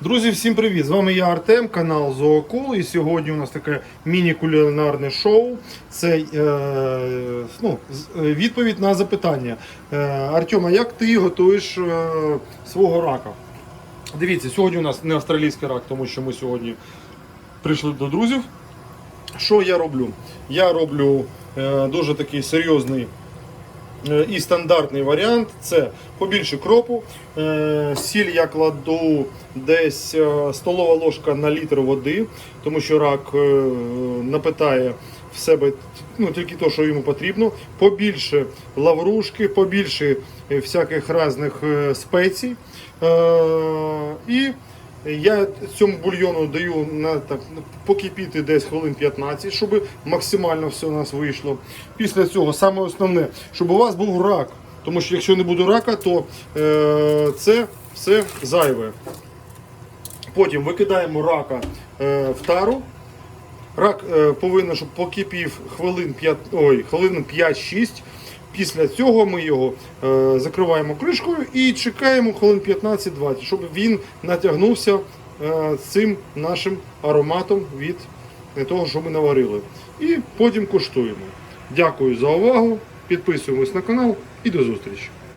Друзі, всім привіт! З вами я Артем, канал Зоокул. І сьогодні у нас таке міні-кулінарне шоу. Це е, ну, е, відповідь на запитання. Е, Артема, як ти готуєш е, свого рака? Дивіться, сьогодні у нас не австралійський рак, тому що ми сьогодні прийшли до друзів. Що я роблю? Я роблю е, дуже такий серйозний І стандартний варіант це побільше кропу. Е, Сіль я кладу десь е, столова ложка на літр води, тому що рак е, напитає в себе ну, тільки те, що йому потрібно. Побільше лаврушки, побільше е, всяких різних е, спецій. Е, І я цьому бульйону даю на так покипіти десь хвилин 15, щоб максимально все у нас вийшло. Після цього саме основне, щоб у вас був рак. Тому що якщо не буде рака, то е, це все зайве. Потім викидаємо рака е, в тару. Рак е, повинен, щоб покипів хвилин 5, ой, хвилин 5-6. Після цього ми його е, закриваємо кришкою і чекаємо хвилин 15-20, щоб він натягнувся е, цим нашим ароматом від того, що ми наварили. І потім куштуємо. Дякую за увагу. Підписуємось на канал і до зустрічі.